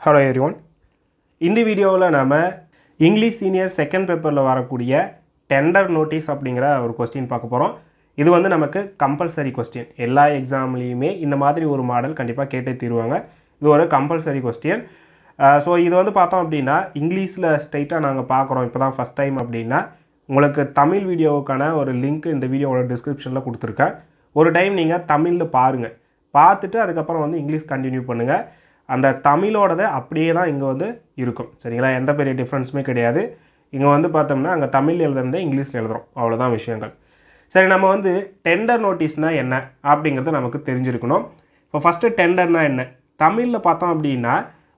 Hello everyone இந்த வீடியோவில் நாம் இங்கிலீஷ் சீனியர் செகண்ட் பேப்பரில் வரக்கூடிய டெண்டர் நோட்டீஸ் அப்படிங்கிற ஒரு கொஸ்டின் பார்க்க போகிறோம் இது வந்து நமக்கு கம்பல்சரி கொஸ்டின் எல்லா எக்ஸாம்லேயுமே இந்த மாதிரி ஒரு மாடல் கண்டிப்பாக கேட்டே தீருவாங்க. இது ஒரு கம்பல்சரி கொஸ்டின் ஸோ இது வந்து பார்த்தோம் அப்படின்னா இங்கிலீஷில் ஸ்ட்ரைட்டாக நாங்கள் பார்க்குறோம். இப்போ தான் ஃபஸ்ட் டைம் அப்படின்னா உங்களுக்கு தமிழ் வீடியோவுக்கான ஒரு லிங்க் இந்த வீடியோவோட டிஸ்கிரிப்ஷனில் கொடுத்துருக்கேன். ஒரு டைம் நீங்கள் தமிழில் பாருங்கள் பார்த்துட்டு அதுக்கப்புறம் வந்து இங்கிலீஷ் கண்டினியூ பண்ணுங்கள் அந்த தமிழோடதை அப்படியே தான் இங்கே வந்து இருக்கும். சரிங்களா? எந்த பெரிய டிஃப்ரென்ஸுமே கிடையாது. இங்கே வந்து பார்த்தோம்னா அங்கே தமிழ் எழுதுறதே இங்கிலீஷில் எழுதுகிறோம் அவ்வளோதான் விஷயங்கள். சரி நம்ம வந்து டெண்டர் நோட்டீஸ்னால் என்ன அப்படிங்கிறது நமக்கு தெரிஞ்சிருக்கணும். இப்போ ஃபஸ்ட்டு டெண்டர்னால் என்ன? தமிழில் பார்த்தோம் அப்படின்னா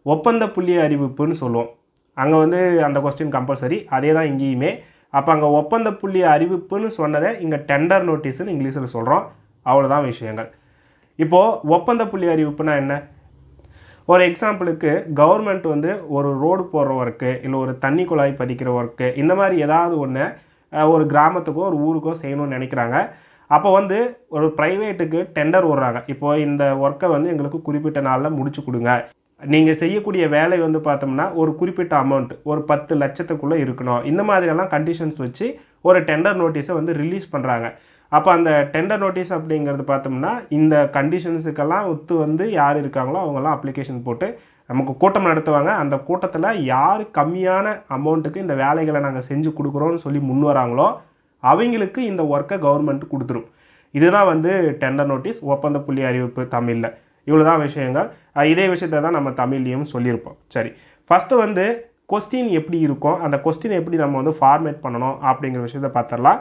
ஒப்பந்த புள்ளி அறிவிப்புன்னு சொல்லுவோம். அங்கே வந்து அந்த கொஸ்டின் கம்பல்சரி அதே தான் இங்கேயுமே. அப்போ அங்கே ஒப்பந்த புள்ளி அறிவிப்புன்னு சொன்னதை இங்கே டெண்டர் நோட்டீஸ்னு இங்கிலீஷில் சொல்கிறோம் அவ்வளோதான் விஷயங்கள். இப்போது ஒப்பந்த புள்ளி அறிவிப்புனா என்ன? ஒரு எக்ஸாம்பிளுக்கு கவர்மெண்ட் வந்து ஒரு ரோடு போடுற ஒர்க்கு இல்லை ஒரு தண்ணி குழாய் பதிக்கிற ஒர்க்கு இந்த மாதிரி ஏதாவது ஒன்று ஒரு கிராமத்துக்கோ ஒரு ஊருக்கோ செய்யணும்னு நினைக்கிறாங்க. அப்போ வந்து ஒரு ப்ரைவேட்டுக்கு டெண்டர் விடுறாங்க. இப்போ இந்த ஒர்க்கை வந்து எங்களுக்கு குறிப்பிட்ட நாளில் முடிச்சு கொடுங்க. நீங்கள் செய்யக்கூடிய வேலை வந்து பார்த்தோம்னா ஒரு குறிப்பிட்ட அமௌண்ட் ஒரு பத்து லட்சத்துக்குள்ளே இருக்கணும். இந்த மாதிரியெல்லாம் கண்டிஷன்ஸ் வச்சு ஒரு டெண்டர் நோட்டீஸை வந்து ரிலீஸ் பண்ணுறாங்க அப்போ அந்த டெண்டர் நோட்டீஸ் அப்படிங்கிறது பார்த்தோம்னா இந்த கண்டிஷன்ஸுக்கெல்லாம் ஒத்து வந்து யார் இருக்காங்களோ அவங்கெல்லாம் அப்ளிகேஷன் போட்டு நமக்கு கூட்டம் நடத்துவாங்க. அந்த கூட்டத்தில் யார் கம்மியான அமௌண்ட்டுக்கு இந்த வேலைகளை நாங்கள் செஞ்சு கொடுக்குறோன்னு சொல்லி முன் வராங்களோ அவங்களுக்கு இந்த ஒர்க்கை கவர்மெண்ட் கொடுத்துரும். இதுதான் வந்து டெண்டர் நோட்டீஸ் ஒப்பந்த புள்ளி அறிவிப்பு தமிழில். இவ்வளோ தான் விஷயங்கள் இதே விஷயத்த தான் நம்ம தமிழ்லேயும் சொல்லியிருப்போம். சரி. ஃபஸ்ட்டு வந்து கொஸ்டின் எப்படி இருக்கும்? அந்த கொஸ்டின் எப்படி நம்ம வந்து ஃபார்மேட் பண்ணணும் அப்படிங்கிற விஷயத்தை பார்த்துடலாம்.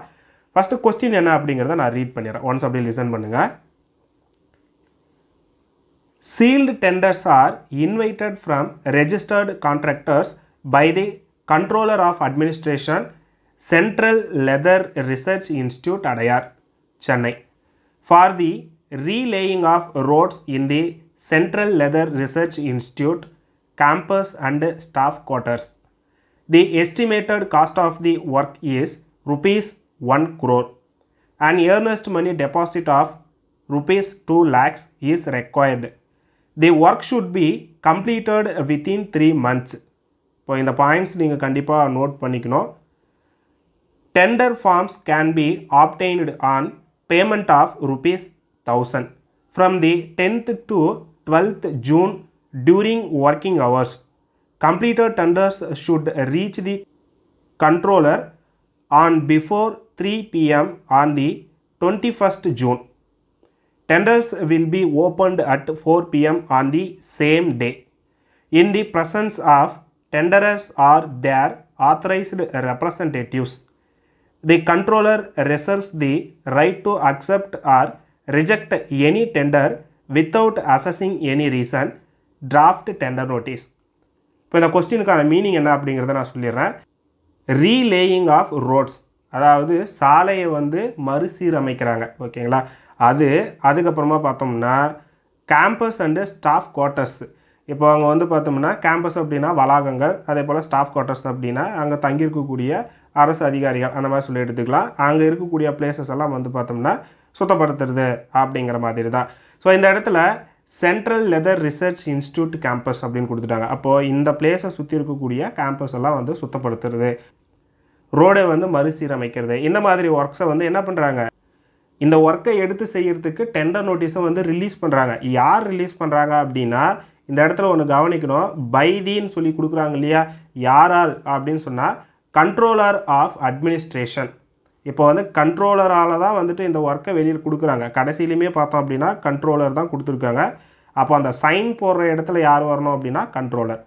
ஃபஸ்ட்டு கொஸ்டின் என்ன அப்படிங்கிறத நான் ரீட் பண்ணிடுறேன் ஒன்ஸ் அப்படியே லிசன் பண்ணுங்கள் sealed tenders are invited from registered contractors by the controller of administration Central Leather Research Institute Adyar Chennai for the relaying of roads in the Central Leather Research Institute campus and staff quarters. The estimated cost of the work is rupees 1 crore. An earnest money deposit of rupees 2 lakhs is required. The work should be completed within 3 months. இப்போ இந்த points நீங்கள் கண்டிப்பாக note பண்ணிக்கணும் tender forms can be obtained on payment of rupees thousand from the tenth to twelfth June during working hours completed tenders should reach the controller on before 3 pm on the 21st June. Tenders will be opened at 4 pm on the same day. In the presence of tenderers or their authorized representatives, the controller reserves the right to accept or reject any tender without assessing any reason. Draft tender notice. இப்போ இந்த கொஸ்டினுக்கான meaning என்ன அப்படிங்கிறத நான் சொல்லிடுறேன் ரீலேயிங் of roads அதாவது சாலையை வந்து மறுசீரமைக்கிறாங்க ஓகேங்களா? அது அதுக்கப்புறமா பார்த்தோம்னா கேம்பஸ் அண்டு ஸ்டாஃப் குவார்ட்டர்ஸ் இப்போ அங்கே வந்து பார்த்தோம்னா கேம்பஸ் அப்படின்னா வளாகங்கள் அதே போல் ஸ்டாஃப் குவார்ட்டர்ஸ் அப்படின்னா அங்கே தங்கியிருக்கக்கூடிய அரசு அதிகாரிகள் அந்த மாதிரி சொல்லி எடுத்துக்கலாம். அங்கே இருக்கக்கூடிய பிளேசஸ் எல்லாம் வந்து பார்த்தோம்னா சுத்தப்படுத்துறது அப்படிங்கிற மாதிரி தான். ஸோ இந்த இடத்துல Central Leather Research Institute campus அப்படின்னு கொடுத்துட்டாங்க. அப்போது இந்த பிளேஸை சுற்றி இருக்கக்கூடிய கேம்பஸ் எல்லாம் வந்து சுத்தப்படுத்துறது. ரோடை வந்து மறுசீரமைக்கிறது. இந்த மாதிரி ஒர்க்ஸை வந்து என்ன பண்ணுறாங்க இந்த ஒர்க்கை எடுத்து செய்கிறதுக்கு டெண்டர் நோட்டீஸை வந்து ரிலீஸ் பண்ணுறாங்க யார் ரிலீஸ் பண்ணுறாங்க அப்படின்னா இந்த இடத்துல ஒன்று கவனிக்கணும். பைதின்னு சொல்லி கொடுக்குறாங்க இல்லையா? யாரால் அப்படின்னு சொன்னால் கண்ட்ரோலர் ஆஃப் அட்மினிஸ்ட்ரேஷன் இப்போ வந்து கண்ட்ரோலரால் தான் வந்துட்டு இந்த ஒர்க்கை வெளியில் கொடுக்குறாங்க. கடைசியிலுமே பார்த்தோம் அப்படின்னா கண்ட்ரோலர் தான் கொடுத்துருக்காங்க. அப்போ அந்த சைன் போடுற இடத்துல யார் வரணும் அப்படின்னா கண்ட்ரோலர்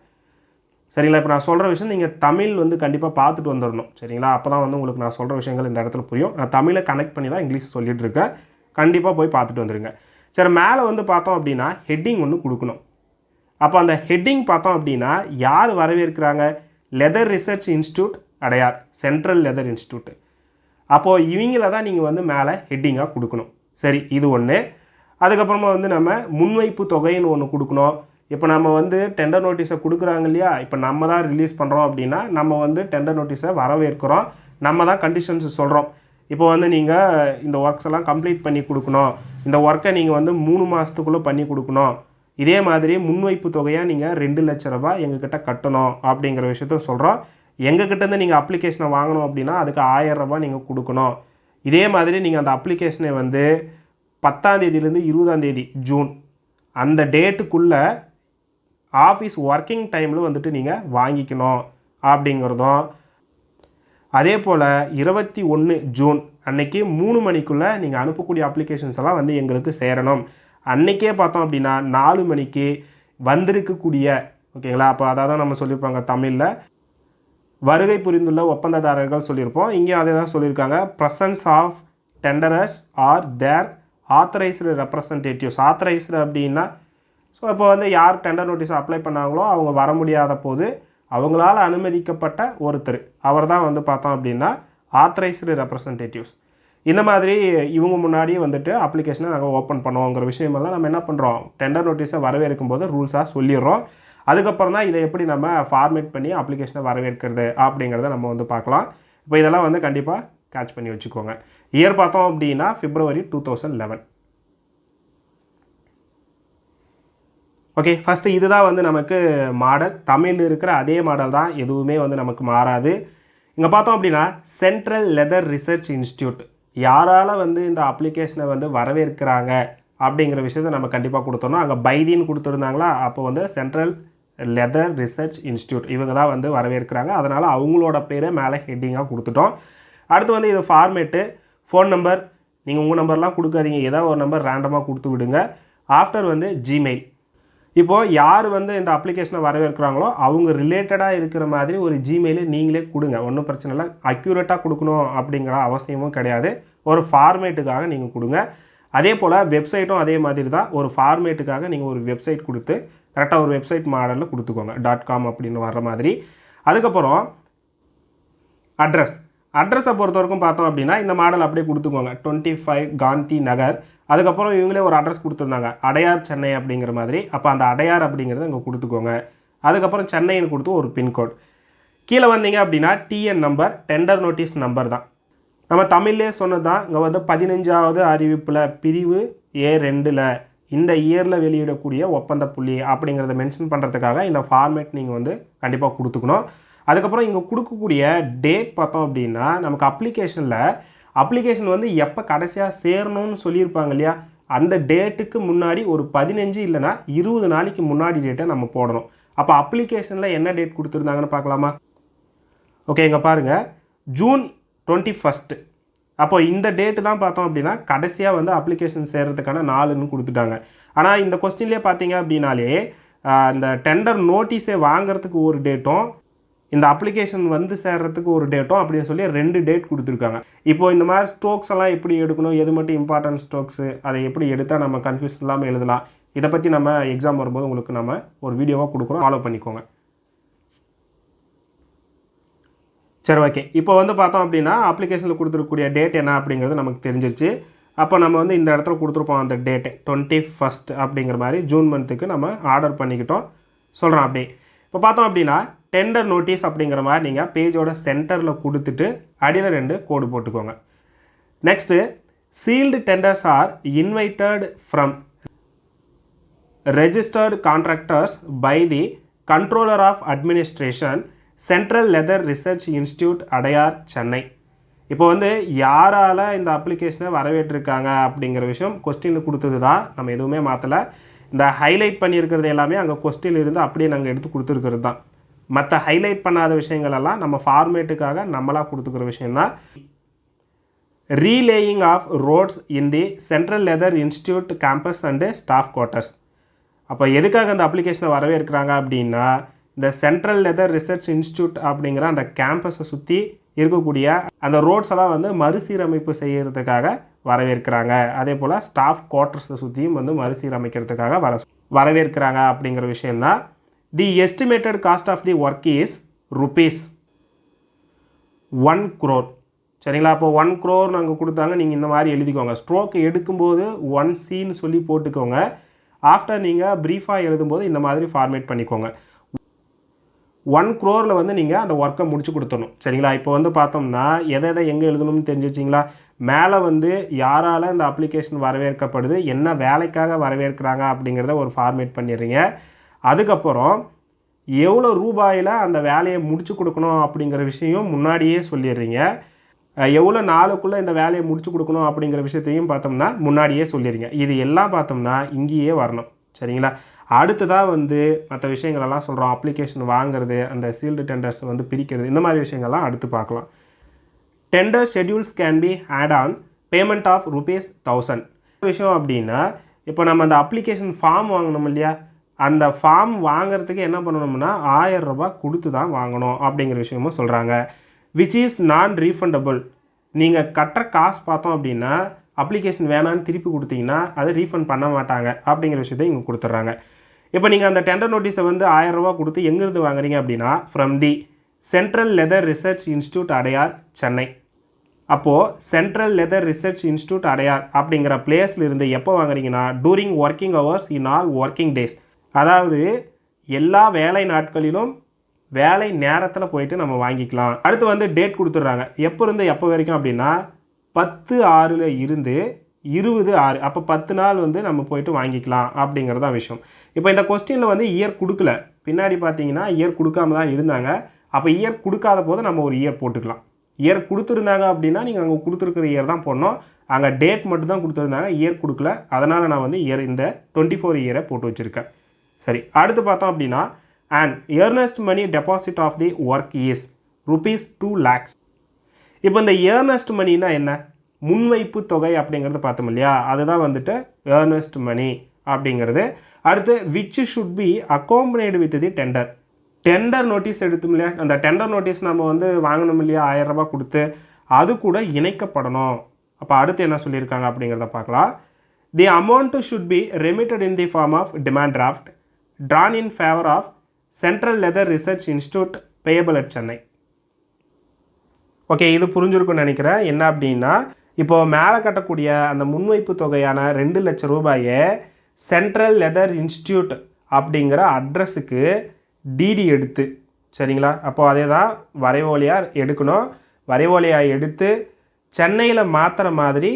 சரிங்களா? இப்போ நான் சொல்கிற விஷயம் நீங்கள் தமிழ் வந்து கண்டிப்பாக பார்த்துட்டு வந்துடணும் சரிங்களா? அப்போ தான் வந்து உங்களுக்கு நான் சொல்கிற விஷயங்கள் இந்த இடத்துல புரியும். நான் தமிழை கனெக்ட் பண்ணி தான் இங்கிலீஷ் சொல்லிட்டு இருக்கேன். கண்டிப்பாக போய் பார்த்துட்டு வந்துடுங்க சரி மேலே வந்து பார்த்தோம் அப்படின்னா ஹெட்டிங் ஒன்று கொடுக்கணும். அப்போ அந்த ஹெட்டிங் பார்த்தோம் அப்படின்னா யார் வரவேற்கிறாங்க? Leather Research Institute Adyar. Central Leather Institute அப்போது இவங்கள தான் நீங்கள் வந்து மேலே ஹெட்டிங்காக கொடுக்கணும். சரி இது ஒன்று அதுக்கப்புறமா வந்து நம்ம முன்வைப்பு தொகைன்னு ஒன்று கொடுக்கணும். இப்போ நம்ம வந்து டெண்டர் நோட்டீஸை கொடுக்குறாங்க இல்லையா? இப்போ நம்ம தான் ரிலீஸ் பண்ணுறோம் அப்படின்னா நம்ம வந்து டெண்டர் நோட்டீஸை வரவேற்கிறோம். நம்ம தான் கண்டிஷன்ஸ் சொல்கிறோம் இப்போ வந்து நீங்கள் இந்த ஒர்க்ஸ் எல்லாம் கம்ப்ளீட் பண்ணி கொடுக்கணும். இந்த ஒர்க்கை நீங்கள் வந்து மூணு மாதத்துக்குள்ளே பண்ணி கொடுக்கணும். இதே மாதிரி முன்வைப்பு தொகையாக நீங்கள் ரெண்டு லட்ச ரூபாய் எங்ககிட்ட கட்டணும் அப்படிங்கிற விஷயத்த சொல்கிறோம் எங்ககிட்டேருந்து நீங்கள் அப்ளிகேஷனை வாங்கணும் அப்படின்னா அதுக்கு ஆயிரம் ரூபாய் நீங்கள் கொடுக்கணும். இதே மாதிரி நீங்கள் அந்த அப்ளிகேஷனை வந்து பத்தாம் தேதியிலேருந்து இருபதாம் தேதி ஜூன் அந்த டேட்டுக்குள்ளே ஆஃபீஸ் ஒர்க்கிங் டைமில் வந்துட்டு நீங்கள் வாங்கிக்கணும் அப்படிங்கிறதும். அதே போல் இருபத்தி ஒன்று ஜூன் அன்னைக்கு மூணு மணிக்குள்ளே நீங்கள் அனுப்பக்கூடிய அப்ளிகேஷன்ஸ் எல்லாம் வந்து எங்களுக்கு சேரணும். அன்றைக்கே பார்த்தோம் அப்படின்னா நாலு மணிக்கு வந்திருக்கக்கூடிய ஓகேங்களா? அப்போ அதாவது நம்ம சொல்லியிருப்பாங்க தமிழில். வருகை புரிந்துள்ள ஒப்பந்ததாரர்கள் சொல்லியிருப்போம். இங்கேயும் அதே தான் சொல்லியிருக்காங்க. Presence of tenderers or their authorised representatives authorised அப்படின்னா ஸோ இப்போ வந்து யார் டெண்டர் நோட்டீஸ் அப்ளை பண்ணாங்களோ அவங்க வர முடியாத போது அவங்களால அனுமதிக்கப்பட்ட ஒருத்தர். அவர் தான் வந்து பார்த்தோம் அப்படின்னா ஆத்தரைஸ்டு ரெப்ரசன்டேட்டிவ்ஸ் இந்த மாதிரி இவங்க முன்னாடியே வந்துட்டு அப்ளிகேஷனை நாங்கள் ஓப்பன் பண்ணுவோங்கிற விஷயமெல்லாம் நம்ம என்ன பண்ணுறோம் டெண்டர் நோட்டீஸை வரவேற்கும் போது ரூல்ஸாக சொல்லிடுறோம். அதுக்கப்புறம் தான் இதை எப்படி நம்ம ஃபார்மேட் பண்ணி அப்ளிகேஷனை வரவேற்கிறது அப்படிங்கிறத நம்ம வந்து பார்க்கலாம். இப்போ இதெல்லாம் வந்து கண்டிப்பாக கேட்ச் பண்ணி வச்சுக்கோங்க. இயர் பார்த்தோம் அப்படின்னா February two thousand eleven okay first இதுதான் வந்து நமக்கு மாடல். தமிழில் இருக்கிற அதே மாடல் தான் எதுவுமே வந்து நமக்கு மாறாது. இங்கே பார்த்தோம் அப்படின்னா சென்ட்ரல் லெதர் ரிசர்ச் இன்ஸ்டியூட் யாரால் வந்து இந்த அப்ளிகேஷனை வந்து வரவேற்கிறாங்க அப்படிங்கிற விஷயத்த நம்ம கண்டிப்பாக கொடுத்தோம்னா அங்கே பைதின்னு கொடுத்துருந்தாங்களா அப்போ வந்து சென்ட்ரல் லெதர் ரிசர்ச் இன்ஸ்டியூட் இவங்க தான் வந்து வரவேற்கிறாங்க. அதனால் அவங்களோட பேரை மேலே ஹெட்டிங்காக கொடுத்துட்டோம். அடுத்து வந்து இது ஃபார்மேட்டு ஃபோன் நம்பர் நீங்கள் உங்கள் நம்பர்லாம் கொடுக்காதீங்க. ஏதாவது ஒரு நம்பர் ரேண்டமாக கொடுத்து விடுங்க. ஆஃப்டர் வந்து ஜிமெயில் இப்போது யார் வந்து இந்த அப்ளிகேஷனை வரவேற்கிறாங்களோ அவங்க ரிலேட்டடாக இருக்கிற மாதிரி ஒரு ஜிமெயிலே நீங்களே கொடுங்க. ஒன்றும் பிரச்சனை இல்லை. அக்யூரேட்டாக கொடுக்கணும் அப்படிங்கிற அவசியமும் கிடையாது. ஒரு ஃபார்மேட்டுக்காக நீங்கள் கொடுங்க. அதே போல் வெப்சைட்டும் அதே மாதிரி தான். ஒரு ஃபார்மேட்டுக்காக நீங்கள் ஒரு வெப்சைட் கொடுத்து கரெக்டாக ஒரு வெப்சைட் மாடலில் கொடுத்துக்கோங்க. டாட் காம் அப்படின்னு வர்ற மாதிரி. அதுக்கப்புறம் அட்ரஸ் அட்ரஸை பொறுத்த வரைக்கும் பார்த்தோம் அப்படின்னா இந்த மாடல் அப்படியே கொடுத்துக்கோங்க. டுவெண்ட்டி ஃபைவ் காந்தி நகர் அதுக்கப்புறம் இவங்களே ஒரு அட்ரஸ் கொடுத்துருந்தாங்க. அடையார் சென்னை அப்படிங்கிற மாதிரி. அப்போ அந்த அடையார் அப்படிங்கிறத இங்கே கொடுத்துக்கோங்க. அதுக்கப்புறம் சென்னைன்னு கொடுத்து ஒரு பின்கோட் கீழே வந்தீங்க அப்படின்னா TN number tender notice number தான். நம்ம தமிழ்லே சொன்னது தான் இங்கே வந்து பதினஞ்சாவது அறிவிப்பில் பிரிவு ஏ ரெண்டில் இந்த இயரில் வெளியிடக்கூடிய ஒப்பந்த புள்ளி அப்படிங்கிறத மென்ஷன் பண்ணுறதுக்காக இந்த ஃபார்மேட் நீங்கள் வந்து கண்டிப்பாக கொடுத்துக்கணும். அதுக்கப்புறம் இங்கே கொடுக்கக்கூடிய டேட் பார்த்தோம் அப்படின்னா நமக்கு அப்ளிகேஷனில் அப்ளிகேஷன் வந்து எப்போ கடைசியாக சேரணும்னு சொல்லியிருப்பாங்க இல்லையா? அந்த டேட்டுக்கு முன்னாடி ஒரு பதினஞ்சு இல்லைனா இருபது நாளைக்கு முன்னாடி டேட்டை நம்ம போடணும். அப்போ அப்ளிகேஷனில் என்ன டேட் கொடுத்துருந்தாங்கன்னு பார்க்கலாமா? ஓகே இங்கே பாருங்கள் ஜூன் டுவெண்ட்டி ஃபஸ்ட்டு அப்போ இந்த டேட்டு தான் பார்த்தோம் அப்படின்னா கடைசியாக வந்து அப்ளிகேஷன் சேர்கிறதுக்கான நாலுன்னு கொடுத்துட்டாங்க. ஆனால் இந்த கொஸ்டின்லேயே பார்த்தீங்க அப்படின்னாலே அந்த இந்த டெண்டர் நோட்டீஸே வாங்குறதுக்கு ஒரு டேட்டும் இந்த அப்ளிகேஷன் வந்து சேர்றதுக்கு ஒரு டேட்டும் அப்படின்னு சொல்லி ரெண்டு டேட் கொடுத்துருக்காங்க. இப்போ இந்த மாதிரி ஸ்ட்ரோக்ஸ் எல்லாம் எப்படி எடுக்கணும்? எது மட்டும் இம்பார்ட்டன்ட் ஸ்ட்ரோக்ஸ் அதை எப்படி எடுத்தால் நம்ம கன்ஃபியூஸ் இல்லாமல் எழுதலாம்? இதை பற்றி நம்ம எக்ஸாம் வரும்போது உங்களுக்கு நம்ம ஒரு வீடியோவாக கொடுக்குறோம். ஃபாலோ பண்ணிக்கோங்க. சரி ஓகே இப்போ வந்து பார்த்தோம் அப்படின்னா அப்ளிகேஷனில் கொடுத்துருக்கக்கூடிய டேட் என்ன அப்படிங்கிறது நமக்கு தெரிஞ்சிருச்சு. அப்போ நம்ம வந்து இந்த இடத்துல கொடுத்துருப்போம் அந்த டேட்டு டுவெண்ட்டி ஃபஸ்ட் அப்படிங்கிற மாதிரி ஜூன் மந்த்துக்கு நம்ம ஆர்டர் பண்ணிக்கிட்டோம். சொல்கிறோம் அப்படி இப்போ பார்த்தோம் அப்படின்னா டெண்டர் நோட்டீஸ் அப்படிங்கிற மாதிரி நீங்கள் பேஜோட சென்டரில் கொடுத்துட்டு அடியில் ரெண்டு கோடு போட்டுக்கோங்க. Next sealed tenders are invited from registered contractors by the controller of administration Central Leather Research Institute Adyar Chennai இப்போ வந்து யாரால் இந்த அப்ளிகேஷனை வரவேற்றிருக்காங்க அப்படிங்கிற விஷயம் கொஸ்டினில் கொடுத்தது தான். நம்ம எதுவுமே மாற்றலை இந்த ஹைலைட் பண்ணியிருக்கிறது எல்லாமே அங்கே கொஸ்டின் இருந்து அப்படியே நாங்கள் எடுத்து கொடுத்துருக்கிறது தான். மற்ற ஹைலைட் பண்ணாத விஷயங்கள் எல்லாம் நம்ம ஃபார்மேட்டுக்காக நம்மளாக கொடுத்துக்கிற விஷயந்தான் relaying of roads in the Central Leather Institute campus and staff quarters அப்போ எதுக்காக அந்த அப்ளிகேஷனை வரவேற்கிறாங்க அப்படின்னா இந்த சென்ட்ரல் லெதர் ரிசர்ச் இன்ஸ்டியூட் அப்படிங்கிற அந்த கேம்பஸை சுற்றி இருக்கக்கூடிய அந்த ரோட்ஸ் எல்லாம் வந்து மறுசீரமைப்பு செய்கிறதுக்காக வரவேற்கிறாங்க அதே போல் ஸ்டாஃப் குவார்ட்டர்ஸை சுற்றியும் வந்து மறுசீரமைக்கிறதுக்காக வர வரவேற்கிறாங்க அப்படிங்கிற விஷயந்தான் the estimated cost of the work is rupees one crore சரிங்களா? அப்போ ஒன் குரோர் நாங்கள் கொடுத்தாங்க. நீங்கள் இந்த மாதிரி எழுதிக்கோங்க. ஸ்ட்ரோக் எடுக்கும்போது ஒன் சீன்னு சொல்லி போட்டுக்கோங்க. ஆஃப்டர் நீங்கள் ப்ரீஃபாக எழுதும்போது இந்த மாதிரி ஃபார்மேட் பண்ணிக்கோங்க. ஒன் க்ரோரில் வந்து நீங்கள் அந்த ஒர்க்கை முடிச்சு கொடுத்துடணும். சரிங்களா? இப்போ வந்து பார்த்தோம்னா எதை எதை எங்கே எழுதணும்னு தெரிஞ்சுச்சிங்களா மேலே வந்து யாரால் இந்த அப்ளிகேஷன் வரவேற்கப்படுது என்ன வேலைக்காக வரவேற்கிறாங்க அப்படிங்கிறத ஒரு ஃபார்மேட் பண்ணிடுறீங்க. அதுக்கப்புறம் எவ்வளோ ரூபாயில் அந்த வேலையை முடிச்சு கொடுக்கணும் அப்படிங்கிற விஷயம் முன்னாடியே சொல்லிடுறீங்க. எவ்வளோ நாளுக்குள்ளே இந்த வேலையை முடிச்சு கொடுக்கணும் அப்படிங்கிற விஷயத்தையும் பார்த்தோம்னா முன்னாடியே சொல்லிடுங்க இது எல்லாம் பார்த்தோம்னா இங்கேயே வரணும். சரிங்களா? அடுத்ததாக வந்து மற்ற விஷயங்களெல்லாம் சொல்கிறோம் அப்ளிகேஷன் வாங்குறது அந்த சீல்டு டெண்டர்ஸ் வந்து பிரிக்கிறது இந்த மாதிரி விஷயங்கள்லாம் அடுத்து பார்க்கலாம். Tender schedules can be had on payment of rupees thousand விஷயம் அப்படின்னா இப்போ நம்ம அந்த அப்ளிகேஷன் ஃபார்ம் வாங்கினோம் இல்லையா? அந்த ஃபார்ம் வாங்குறதுக்கு என்ன பண்ணணும்னா ஆயிரம் ரூபாய் கொடுத்து தான் வாங்கணும் அப்படிங்கிற விஷயமும் சொல்கிறாங்க விச் இஸ் நான் ரீஃபண்டபுள் நீங்கள் கட்டுற காசு பார்த்தோம் அப்படின்னா அப்ளிகேஷன் வேணான்னு திருப்பி கொடுத்தீங்கன்னா அதை ரீஃபண்ட் பண்ண மாட்டாங்க அப்படிங்கிற விஷயத்தை இங்கே கொடுத்துட்றாங்க. இப்போ நீங்கள் அந்த டெண்டர் நோட்டீஸை வந்து ஆயிரம் ரூபா கொடுத்து எங்கேருந்து வாங்குறீங்க அப்படின்னா from the Central Leather Research Institute Adyar Chennai. அப்போது Central Leather Research Institute Adyar அப்படிங்கிற பிளேஸில் இருந்து எப்போ வாங்குறீங்கன்னா during working hours in all working days அதாவது எல்லா வேலை நாட்களிலும் வேலை நேரத்தில் போயிட்டு நம்ம வாங்கிக்கலாம். அடுத்து வந்து டேட் கொடுத்துட்றாங்க. எப்போ இருந்து எப்போ வரைக்கும் அப்படின்னா பத்து ஆறில் இருந்து இருபது ஆறு. அப்போ பத்து நாள் வந்து நம்ம போயிட்டு வாங்கிக்கலாம் அப்படிங்கிறது தான் விஷயம். இப்போ இந்த கொஸ்டினில் வந்து இயர் கொடுக்கல. பின்னாடி பார்த்தீங்கன்னா இயர் கொடுக்காம தான் இருந்தாங்க. அப்போ இயர் கொடுக்காத போது நம்ம ஒரு இயர் போட்டுக்கலாம். இயர் கொடுத்துருந்தாங்க அப்படின்னா நீங்கள் அங்கே கொடுத்துருக்குற இயர் தான் போடணும். அங்கே டேட் மட்டும் தான் கொடுத்துருந்தாங்க. இயர் கொடுக்கல. அதனால் நான் வந்து இயர் இந்த டுவெண்ட்டி ஃபோர் இயரை போட்டு வச்சுருக்கேன். சரி அடுத்து பார்த்தோம் அப்படின்னா and earnest money deposit of the work is rupees two lakhs இப்போ இந்த ஏர்னஸ்ட் மணினா என்ன? முன்வைப்பு தொகை அப்படிங்கிறது பார்த்தோம் இல்லையா? அதுதான் வந்துட்டு ஏர்னஸ்ட் மணி அப்படிங்கிறது. அடுத்து which should be accompanied with the tender tender notice எடுத்தோம் இல்லையா? அந்த டெண்டர் நோட்டீஸ் நம்ம வந்து வாங்கணும் இல்லையா? ஆயிரம் ரூபாய் கொடுத்து அது கூட இணைக்கப்படணும். அப்போ அடுத்து என்ன சொல்லியிருக்காங்க அப்படிங்கிறத பார்க்கலாம். The amount should be remitted in the form of demand draft drawn in favor of Central Leather Research Institute payable at Chennai okay இது புரிஞ்சிருக்கும்னு நினைக்கிறேன். என்ன அப்படின்னா இப்போது மேலே கட்டக்கூடிய அந்த முன்வைப்பு தொகையான ரெண்டு லட்சம் ரூபாயை சென்ட்ரல் லெதர் இன்ஸ்டியூட் அப்படிங்கிற அட்ரஸுக்கு டிடி எடுத்து சரிங்களா? அப்போது அதே தான் வரைவோலியாக எடுக்கணும். வரைவோலியாக எடுத்து சென்னையில் மாற்றுற மாதிரி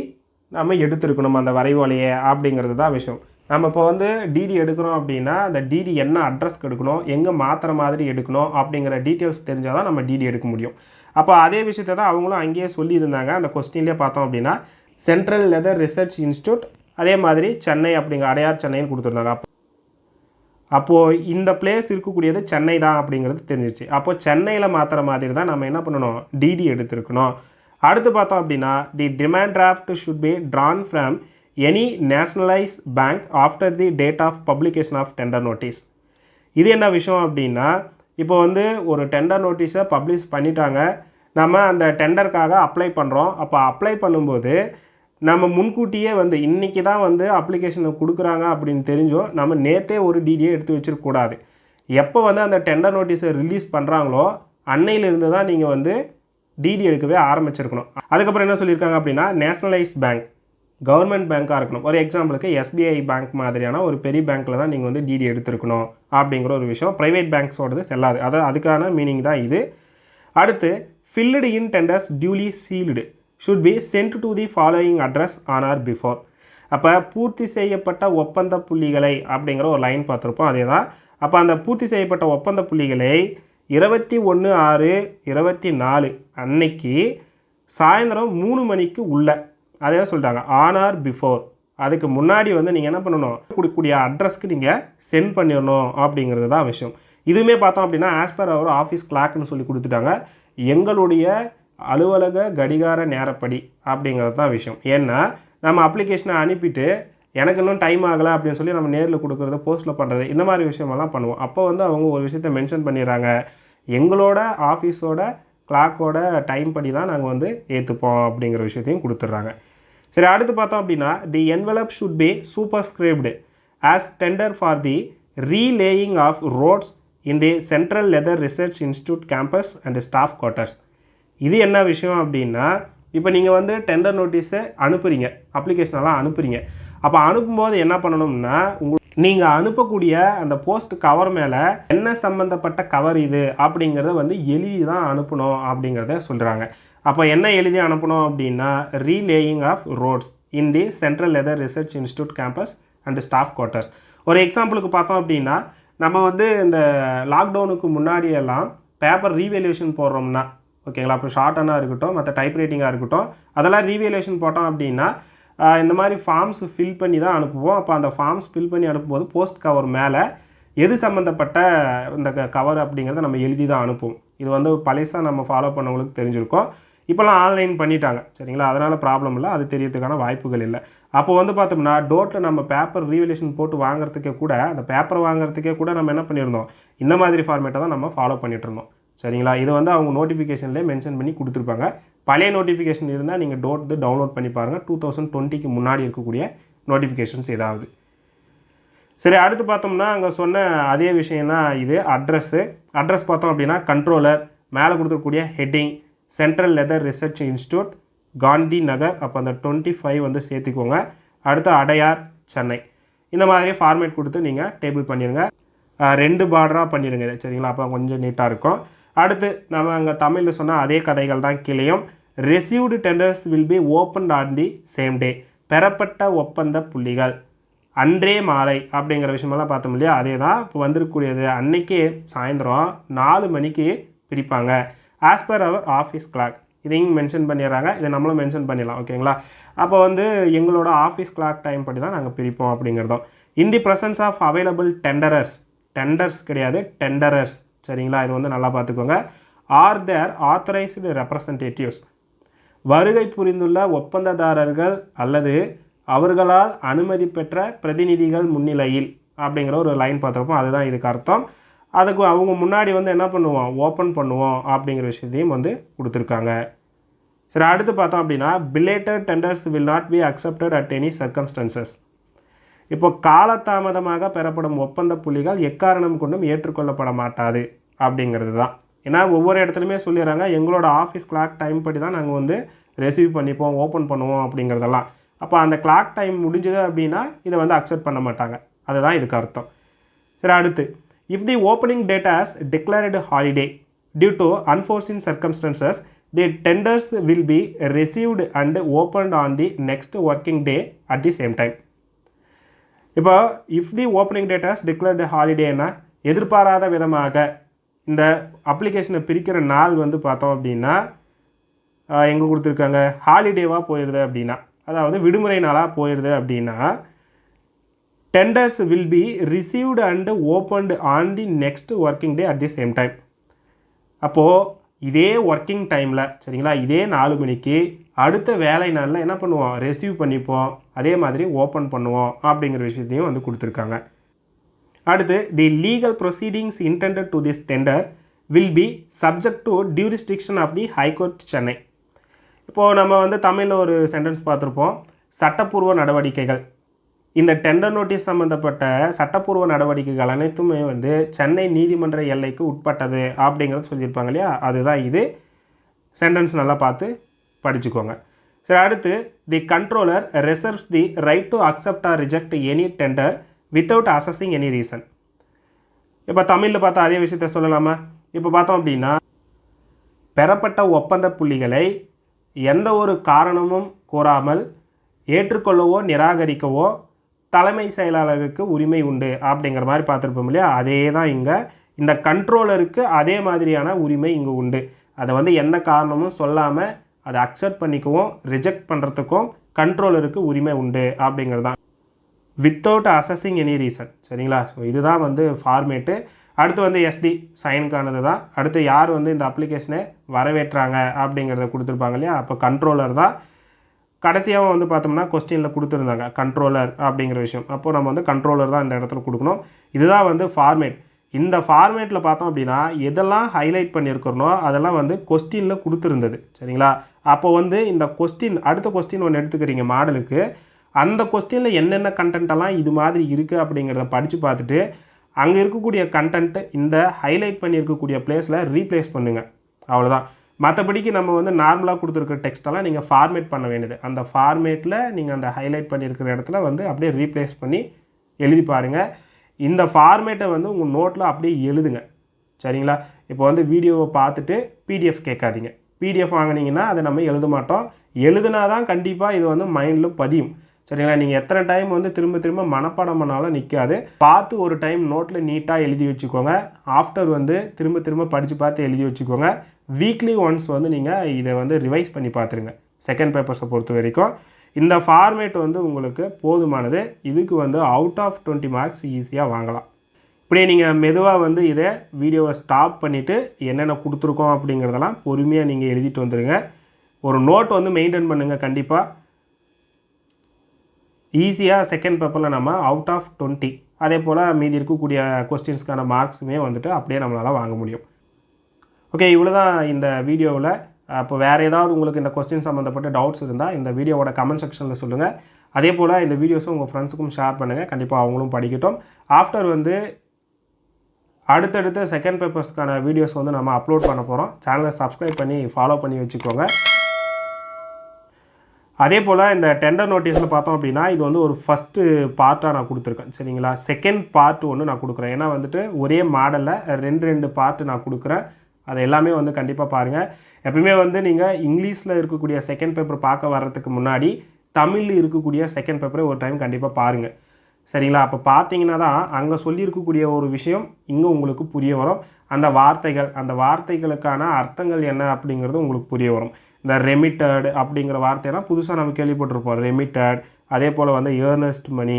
நம்ம எடுத்துருக்கணும் அந்த வரைவோலையை அப்படிங்கிறது தான் விஷயம். நம்ம இப்போ வந்து டிடி எடுக்கிறோம் அப்படின்னா அந்த டிடி என்ன அட்ரஸ்க்கு எடுக்கணும் எங்கே மாற்றுற மாதிரி எடுக்கணும் அப்படிங்கிற டீட்டெயில்ஸ் தெரிஞ்சால் தான் நம்ம டிடி எடுக்க முடியும். அப்போ அதே விஷயத்தை தான் அவங்களும் அங்கேயே சொல்லியிருந்தாங்க. அந்த கொஸ்டின்லேயே பார்த்தோம் அப்படின்னா சென்ட்ரல் லெதர் ரிசர்ச் இன்ஸ்டியூட் அதே மாதிரி சென்னை அப்படிங்கிற அடையார் சென்னைன்னு கொடுத்துருந்தாங்க. அப்போ அப்போது இந்த பிளேஸ் இருக்கக்கூடியது சென்னை தான் அப்படிங்கிறது தெரிஞ்சிச்சு அப்போது சென்னையில் மாற்றுற மாதிரி தான் நம்ம என்ன பண்ணணும்? டிடி எடுத்திருக்கணும். அடுத்து பார்த்தோம் அப்படின்னா the demand draft should be drawn from any nationalised bank after the date of publication of tender notice இது என்ன விஷயம் அப்படின்னா இப்போ வந்து ஒரு டெண்டர் நோட்டீஸை பப்ளிஷ் பண்ணிட்டாங்க. நம்ம அந்த டெண்டருக்காக அப்ளை பண்ணுறோம் அப்போ அப்ளை பண்ணும்போது நம்ம முன்கூட்டியே வந்து இன்றைக்கி தான் வந்து அப்ளிகேஷனை கொடுக்குறாங்க அப்படின்னு தெரிஞ்சோம் நம்ம நேற்றே ஒரு டிடியை எடுத்து வச்சிருக்கக்கூடாது எப்போ வந்து அந்த டெண்டர் நோட்டீஸை ரிலீஸ் பண்ணுறாங்களோ அன்னையிலிருந்து தான் நீங்கள் வந்து டிடி எடுக்கவே ஆரம்பிச்சிருக்கணும். அதுக்கப்புறம் என்ன சொல்லியிருக்காங்க அப்படின்னா நேஷனலைஸ் பேங்க் கவர்மெண்ட் பேங்க்காக இருக்கணும். ஒரு எக்ஸாம்பிளுக்கு எஸ்பிஐ பேங்க் மாதிரியான ஒரு பெரிய பேங்க்கில் தான் நீங்கள் வந்து டிடி எடுத்திருக்கணும் அப்படிங்கிற ஒரு விஷயம். ப்ரைவேட் பேங்க்ஸோடது செல்லாது. அதாவது அதுக்கான மீனிங் தான் இது. அடுத்து filled in tenders duly sealed should be sent to the following address on or before அப்போ பூர்த்தி செய்யப்பட்ட ஒப்பந்த புள்ளிகளை அப்படிங்கிற ஒரு லைன் பார்த்துருப்போம். அதே தான். அப்போ அந்த பூர்த்தி செய்யப்பட்ட ஒப்பந்த புள்ளிகளை இருபத்தி ஒன்று ஆறு இருபத்தி நாலு அன்னைக்கு சாயந்தரம் மூணு மணிக்கு உள்ள அதே சொல்லிட்டாங்க ஆன் ஆர் பிஃபோர் அதுக்கு முன்னாடி வந்து நீங்கள் என்ன பண்ணணும்? கொடுக்கக்கூடிய அட்ரஸ்க்கு நீங்கள் சென்ட் பண்ணிடணும் அப்படிங்கிறது தான் விஷயம். இதுவுமே பார்த்தோம் அப்படின்னா ஆஸ் பர் அவர் ஆஃபீஸ் கிளாக்னு சொல்லி கொடுத்துட்டாங்க. எங்களுடைய அலுவலக கடிகார நேரப்படி அப்படிங்கிறது தான் விஷயம். ஏன்னா நம்ம அப்ளிகேஷனை அனுப்பிட்டு எனக்கு இன்னும் டைம் ஆகலை அப்படின்னு சொல்லி நம்ம நேரில் கொடுக்குறது போஸ்ட்டில் பண்ணுறது இந்த மாதிரி விஷயமெல்லாம் பண்ணுவோம். அப்போ வந்து அவங்க ஒரு விஷயத்த மென்ஷன் பண்ணிடுறாங்க. எங்களோட ஆஃபீஸோட கிளாக்கோட டைம் படி தான் நாங்கள் வந்து ஏற்றுப்போம் அப்படிங்கிற விஷயத்தையும் கொடுத்துட்றாங்க. சரி அடுத்து பார்த்தோம் அப்படின்னா the envelope should be superscribed as tender for the relaying of roads in the Central Leather Research Institute campus and staff quarters இது என்ன விஷயம் அப்படின்னா இப்போ நீங்கள் வந்து டெண்டர் நோட்டீஸை அனுப்புகிறீங்க அப்ளிகேஷனெல்லாம் அனுப்புகிறீங்க அப்போ அனுப்பும்போது என்ன பண்ணணும்னா உங்கள் நீங்கள் அனுப்பக்கூடிய அந்த போஸ்ட் கவர் மேலே என்ன சம்மந்தப்பட்ட கவர் இது அப்படிங்கிறத வந்து எழுதி தான் அனுப்பணும் அப்படிங்கிறத சொல்கிறாங்க அப்போ என்ன எழுதி அனுப்பணும் அப்படின்னா relaying of roads in the Central Leather Research Institute campus and staff quarters ஒரு எக்ஸாம்பிளுக்கு பார்த்தோம் அப்படின்னா நம்ம வந்து இந்த லாக்டவுனுக்கு முன்னாடி எல்லாம் பேப்பர் ரீவேல்யூஷன் போடுறோம்னா ஓகேங்களா அப்போ ஷார்ட்டனாக இருக்கட்டும் மற்ற டைப் ரைட்டிங்காக இருக்கட்டும் அதெல்லாம் ரீவேல்யூஷன் போட்டோம் அப்படின்னா இந்த மாதிரி ஃபார்ம்ஸ் ஃபில் பண்ணி தான் அனுப்புவோம். அப்போ அந்த ஃபார்ம்ஸ் ஃபில் பண்ணி அனுப்பும்போது போஸ்ட் கவர் மேலே எது சம்மந்தப்பட்ட இந்த கவர் அப்படிங்கிறத நம்ம எழுதி தான் அனுப்புவோம். இது வந்து பழசாக நம்ம ஃபாலோ பண்ணவங்களுக்கு தெரிஞ்சிருக்கோம். இப்போல்லாம் ஆன்லைன் பண்ணிட்டாங்க. சரிங்களா? அதனால் ப்ராப்ளம் இல்லை. அது தெரியறதுக்கான வாய்ப்புகள் இல்லை. அப்போ வந்து பார்த்தோம்னா டோட்டில் நம்ம பேப்பர் ரீவலேஷன் போட்டு வாங்குறதுக்கே கூட அந்த பேப்பர் வாங்குறதுக்கே கூட நம்ம என்ன பண்ணியிருந்தோம் இந்த மாதிரி ஃபார்மேட்டை தான் நம்ம ஃபாலோ பண்ணிட்டு இருந்தோம். சரிங்களா? இது வந்து அவங்க நோட்டிஃபிகேஷன்லேயே மென்ஷன் பண்ணி கொடுத்துருப்பாங்க. பழைய நோட்டிஃபிகேஷன் இருந்தால் நீங்கள் டோட் டவுன்லோட் பண்ணி பாருங்கள் டூ தௌசண்ட் டுவெண்ட்டிக்கு முன்னாடி இருக்கக்கூடிய நோட்டிஃபிகேஷன்ஸ் ஏதாவது. சரி அடுத்து பார்த்தோம்னா அங்கே சொன்ன அதே விஷயம் தான் இது. அட்ரஸ்ஸு அட்ரஸ் பார்த்தோம் அப்படின்னா கண்ட்ரோலர் மேலே கொடுத்துருக்கூடிய heading Central Leather Research Institute Gandhi Nagar அப்போ அந்த டுவெண்ட்டி ஃபைவ் வந்து சேர்த்துக்கோங்க. அடுத்து அடையார் சென்னை. இந்த மாதிரி ஃபார்மேட் கொடுத்து நீங்கள் டேபிள் பண்ணிடுங்க ரெண்டு பார்டராக பண்ணிடுங்க சரிங்களா? அப்போ கொஞ்சம் நீட்டாக இருக்கும். அடுத்து நம்ம அங்கே தமிழில் சொன்ன அதே கதைகள் தான் கீழேயும். Received tenders will be open on the same day பெறப்பட்ட ஒப்பந்த புள்ளிகள். அன்றே மாலை அப்படிங்கிற விஷயமெல்லாம் பார்த்தோம் இல்லையா? அதே தான் இப்போ வந்திருக்கக்கூடியது. அன்னைக்கே சாயந்தரம் நாலு மணிக்கு பிரிப்பாங்க. As per our office clock இதையும் மென்ஷன் பண்ணிடுறாங்க. இதை நம்மளும் மென்ஷன் பண்ணிடலாம். ஓகேங்களா அப்போ வந்து எங்களோட ஆஃபீஸ் கிளாக் டைம் படி தான் நாங்கள் பிரிப்போம் அப்படிங்கிறதும். In the presence of available tenderers tenders கிடையாது. டெண்டரர்ஸ் சரிங்களா? இது வந்து நல்லா பார்த்துக்கோங்க. ஆர் தேர் ஆத்தரைஸ்டு ரெப்ரசன்டேட்டிவ்ஸ் வருகை புரிந்துள்ள ஒப்பந்ததாரர்கள் அல்லது அவர்களால் அனுமதி பெற்ற பிரதிநிதிகள் முன்னிலையில் அப்படிங்கிற ஒரு லைன் பார்த்துருப்போம். அதுதான் இதுக்கு அர்த்தம். அதுக்கு அவங்க முன்னாடி வந்து என்ன பண்ணுவோம்? ஓப்பன் பண்ணுவோம் அப்படிங்கிற விஷயத்தையும் வந்து கொடுத்துருக்காங்க. சரி அடுத்து பார்த்தோம் அப்படின்னா belated tenders will not be accepted at any circumstances இப்போ காலதாமதமாக பெறப்படும் ஒப்பந்த புள்ளிகள் எக்காரணம் கொண்டும் ஏற்றுக்கொள்ளப்பட மாட்டாது அப்படிங்கிறது தான் ஏன்னா ஒவ்வொரு இடத்துலையுமே சொல்லிடுறாங்க எங்களோட ஆஃபீஸ் கிளாக் டைம் படி தான் நாங்கள் வந்து ரெசீவ் பண்ணிப்போம் ஓப்பன் பண்ணுவோம் அப்படிங்கிறதெல்லாம். அப்போ அந்த கிளாக் டைம் முடிஞ்சது அப்படின்னா இதை வந்து அக்செப்ட் பண்ண மாட்டாங்க. அதுதான் இதுக்கு அர்த்தம். சரி அடுத்து. If the opening date is declared holiday due to unforeseen circumstances the tenders will be received and opened on the next working day at the same time இப்போ if the opening date is declared ஹாலிடேனா எதிர்பாராத விதமாக இந்த அப்ளிகேஷனை பிரிக்கிற நாள் வந்து பார்த்தோம் அப்படின்னா எங்கே கொடுத்துருக்காங்க? ஹாலிடேவாக போயிடுது அப்படின்னா. அதாவது விடுமுறை நாளாக போயிடுது அப்படின்னா tenders will be received and opened on the next working day at the same time அப்போது இதே ஒர்க்கிங் டைமில் சரிங்களா? இதே நாலு மணிக்கு அடுத்த வேலை நாளில் என்ன பண்ணுவோம்? ரெசீவ் பண்ணிப்போம். அதே மாதிரி ஓப்பன் பண்ணுவோம் அப்படிங்கிற விஷயத்தையும் வந்து கொடுத்துருக்காங்க. அடுத்து the legal proceedings intended to this tender will be subject to jurisdiction of the high court Chennai இப்போது நம்ம வந்து தமிழில் ஒரு சென்டென்ஸ் பார்த்துருப்போம். சட்டப்பூர்வ நடவடிக்கைகள். இந்த டெண்டர் நோட்டீஸ் சம்மந்தப்பட்ட சட்டப்பூர்வ நடவடிக்கைகள் அனைத்துமே வந்து சென்னை நீதிமன்ற எல்லைக்கு உட்பட்டது அப்படிங்கிறது சொல்லியிருப்பாங்க இல்லையா? அதுதான் இது. சென்டென்ஸ் நல்லா பார்த்து படிச்சுக்கோங்க. சரி அடுத்து the controller reserves the right to accept or reject any tender without assigning any reason இப்போ தமிழில் பார்த்தா அதே விஷயத்த சொல்லலாமா? இப்போ பார்த்தோம் அப்படின்னா பெறப்பட்ட ஒப்பந்த புள்ளிகளை எந்த ஒரு காரணமும் கூறாமல் ஏற்றுக்கொள்ளவோ நிராகரிக்கவோ தலைமை செயலாளருக்கு உரிமை உண்டு அப்படிங்கிற மாதிரி பார்த்துருப்போம் இல்லையா? அதே தான் இங்கே. இந்த கண்ட்ரோலருக்கு அதே மாதிரியான உரிமை இங்கே உண்டு. அதை வந்து எந்த காரணமும் சொல்லாமல் அதை அக்செப்ட் பண்ணிக்கவும் ரிஜெக்ட் பண்ணுறதுக்கும் கண்ட்ரோலருக்கு உரிமை உண்டு அப்படிங்கிறது தான் வித்தவுட் அசஸிங் எனி ரீசன் சரிங்களா? ஸோ இதுதான் வந்து ஃபார்மேட்டு அடுத்து வந்து எஸ்டி சைனுக்கானது தான். அடுத்து யார் வந்து இந்த அப்ளிகேஷனை வரவேற்றாங்க அப்படிங்கிறத கொடுத்துருப்பாங்க இல்லையா? அப்போ கண்ட்ரோலர் தான். கடைசியாக வந்து பார்த்தோம்னா கொஸ்டினில் கொடுத்துருந்தாங்க கண்ட்ரோலர் அப்படிங்கிற விஷயம். அப்போது நம்ம வந்து கண்ட்ரோலர் தான் இந்த இடத்துல கொடுக்கணும். இதுதான் வந்து ஃபார்மேட் இந்த ஃபார்மேட்டில் பார்த்தோம் அப்படின்னா எதெல்லாம் ஹைலைட் பண்ணியிருக்கிறனோ அதெல்லாம் வந்து கொஸ்டினில் கொடுத்துருந்தது. சரிங்களா? அப்போ வந்து இந்த கொஸ்டின் அடுத்த கொஸ்டின் ஒன்று எடுத்துக்கிறீங்க மாடலுக்கு. அந்த கொஸ்டினில் என்னென்ன கண்டென்ட்டெல்லாம் இது மாதிரி இருக்குது அப்படிங்கிறத படித்து பார்த்துட்டு அங்கே இருக்கக்கூடிய கண்டென்ட்டு இந்த ஹைலைட் பண்ணியிருக்கக்கூடிய பிளேஸில் ரீப்ளேஸ் பண்ணுங்கள் அவ்வளோதான் மற்றபடிக்கு நம்ம வந்து நார்மலாக கொடுத்துருக்க டெக்ஸ்டெல்லாம் நீங்கள் ஃபார்மேட் பண்ண வேண்டியது. அந்த ஃபார்மேட்டில் நீங்கள் அந்த ஹைலைட் பண்ணியிருக்கிற இடத்துல வந்து அப்படியே ரீப்ளேஸ் பண்ணி எழுதி பாருங்கள் இந்த ஃபார்மேட்டை வந்து உங்கள் நோட்டில் அப்படியே எழுதுங்க. சரிங்களா? இப்போ வந்து வீடியோவை பார்த்துட்டு பிடிஎஃப் கேட்காதீங்க. பிடிஎஃப் வாங்கினீங்கன்னா அதை நம்ம எழுத மாட்டோம். எழுதுனா தான் கண்டிப்பாக இது வந்து மைண்டில் பதியும். சரிங்களா? நீங்கள் எத்தனை டைம் வந்து திரும்ப திரும்ப மனப்பாடம் பண்ணாலும் நிற்காது பார்த்து ஒரு டைம் நோட்டில் நீட்டாக எழுதி வச்சுக்கோங்க. ஆஃப்டர் வந்து திரும்ப திரும்ப படித்து பார்த்து எழுதி வச்சுக்கோங்க. வீக்லி ஒன்ஸ் வந்து நீங்கள் இதை வந்து ரிவைஸ் பண்ணி பார்த்துருங்க. செகண்ட் பேப்பர்ஸை பொறுத்த வரைக்கும். இந்த ஃபார்மேட் வந்து உங்களுக்கு போதுமானது. இதுக்கு வந்து அவுட் ஆஃப் டுவெண்ட்டி மார்க்ஸ் ஈஸியாக வாங்கலாம். இப்படியே நீங்கள் மெதுவாக வந்து இதை வீடியோவை ஸ்டாப் பண்ணிவிட்டு என்னென்ன கொடுத்துருக்கோம் அப்படிங்கிறதெல்லாம் பொறுமையாக நீங்கள் எழுதிட்டு வந்துடுங்க ஒரு நோட் வந்து மெயின்டைன் பண்ணுங்கள் கண்டிப்பாக ஈஸியாக செகண்ட் பேப்பரில் நம்ம அவுட் ஆஃப் டுவெண்ட்டி அதே போல் மீதி இருக்கக்கூடிய கொஸ்டின்ஸ்க்கான மார்க்ஸுமே வந்துட்டு அப்படியே நம்மளால் வாங்க முடியும். ஓகே இவ்வளோ தான் இந்த வீடியோவில் அப்போ வேறு ஏதாவது உங்களுக்கு இந்த கொஸ்டின் சம்மந்தப்பட்ட டவுட்ஸ் இருந்தால் இந்த வீடியோவோட கமெண்ட் செக்ஷனில் சொல்லுங்கள் அதே போல் இந்த வீடியோஸும் உங்கள் ஃப்ரெண்ட்ஸுக்கும் ஷேர் பண்ணுங்கள் கண்டிப்பாக அவங்களும் படிக்கட்டும். ஆஃப்டர் வந்து அடுத்தடுத்த செகண்ட் பேப்பர்ஸ்க்கான வீடியோஸ் வந்து நம்ம அப்லோட் பண்ண போகிறோம் சேனலை சப்ஸ்கிரைப் பண்ணி ஃபாலோ பண்ணி வச்சுக்கோங்க. அதே போல் இந்த டெண்டர் நோட்டீஸில் பார்த்தோம் அப்படின்னா இது வந்து ஒரு ஃபஸ்ட்டு பார்ட்டாக நான் கொடுத்துருக்கேன். சரிங்களா? செகண்ட் பார்ட் ஒன்று நான் கொடுக்குறேன். ஏன்னா வந்துட்டு ஒரே மாடலில் ரெண்டு ரெண்டு பார்ட்டு நான் கொடுக்குறேன். அது எல்லாமே வந்து கண்டிப்பாக பாருங்கள் எப்பயுமே வந்து நீங்கள் இங்கிலீஷில் இருக்கக்கூடிய செகண்ட் பேப்பர் பார்க்க வர்றதுக்கு முன்னாடி தமிழில் இருக்கக்கூடிய செகண்ட் பேப்பரை ஒரு டைம் கண்டிப்பாக பாருங்கள் சரிங்களா? அப்போ பார்த்தீங்கன்னா தான் அங்கே சொல்லியிருக்கக்கூடிய ஒரு விஷயம் இங்கே உங்களுக்கு புரிய வரும். அந்த வார்த்தைகள் அந்த வார்த்தைகளுக்கான அர்த்தங்கள் என்ன அப்படிங்கிறது உங்களுக்கு புரிய வரும். இந்த ரெமிட்டட் அப்படிங்கிற வார்த்தையெல்லாம் புதுசாக நம்ம கேள்விப்பட்டிருப்போம். ரெமிட்டட் அதே போல் வந்து earnest money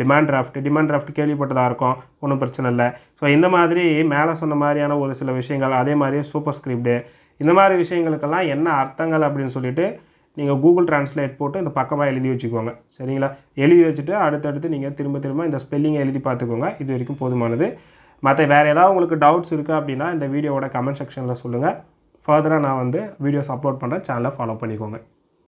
demand draft demand draft கேள்விப்பட்டதாக இருக்கும் ஒன்றும் பிரச்சனை இல்லை. ஸோ இந்த மாதிரி மேலே சொன்ன மாதிரியான ஒரு சில விஷயங்கள் அதே மாதிரியே சூப்பர் ஸ்கிரிப்டு இந்த மாதிரி விஷயங்களுக்கெல்லாம் என்ன அர்த்தங்கள் அப்படின்னு சொல்லிட்டு நீங்கள் கூகுள் டிரான்ஸ்லேட் போட்டு இந்த பக்கமாக எழுதி வச்சுக்கோங்க. சரிங்களா? எழுதி வச்சுட்டு அடுத்தடுத்து நீங்கள் திரும்ப திரும்ப இந்த ஸ்பெல்லிங்கை எழுதி பார்த்துக்கோங்க. இது வரைக்கும் போதுமானது. மற்ற வேறு ஏதாவது உங்களுக்கு டவுட்ஸ் இருக்குது அப்படின்னா இந்த வீடியோவோட கமெண்ட் செக்ஷனில் சொல்லுங்கள் ஃபர்தராக நான் வந்து வீடியோஸ் அப்லோட் பண்ணுறேன் சேனலை ஃபாலோ பண்ணிக்கோங்க.